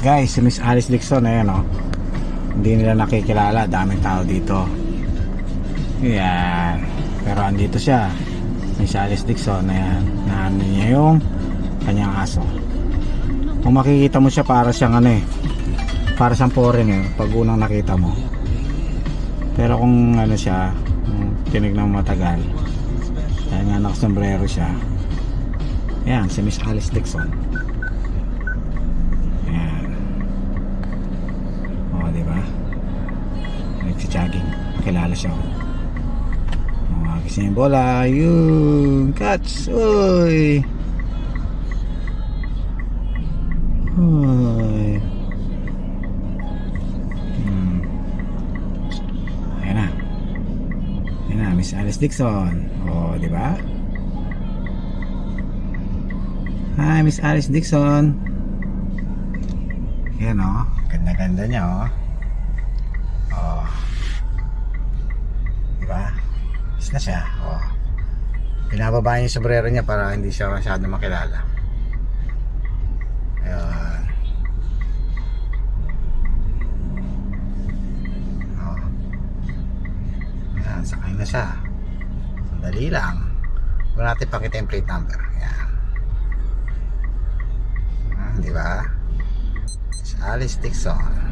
Guys, si Miss Alice Dixon, ayan o. Hindi nila nakikilala, daming tao dito. Yan. Pero andito siya. Miss Alice Dixon, ayan. Naano niya yung kanyang aso. Kung makikita mo siya para siyang ano eh. Para siyang foreigner pag unang nakita mo. Pero kung ano siya, tinignan mo matagal. Kaya nga nakasombrero siya. Ayan, si Miss Alice Dixon. Ayan. O, di ba? Nagsijogging. Kilala siya. oh. O, kasi yung bola. Yun. Catch. Uy. Uy. Hmm. Ayan na. Ayan na, Miss Alice Dixon. O, di ba? Hi, Miss Alice Dixon. Yan o. Ganda-ganda niya o. Oh. Diba? Na siya. Oh. Pinababa yung sombrero niya para hindi siya masyado makilala. Ayan. Oh. Ayan, sakay na siya. Sandali lang. Huwag natin pakita yung plate number. Ayan. Ah, di ba? Alice Dixon.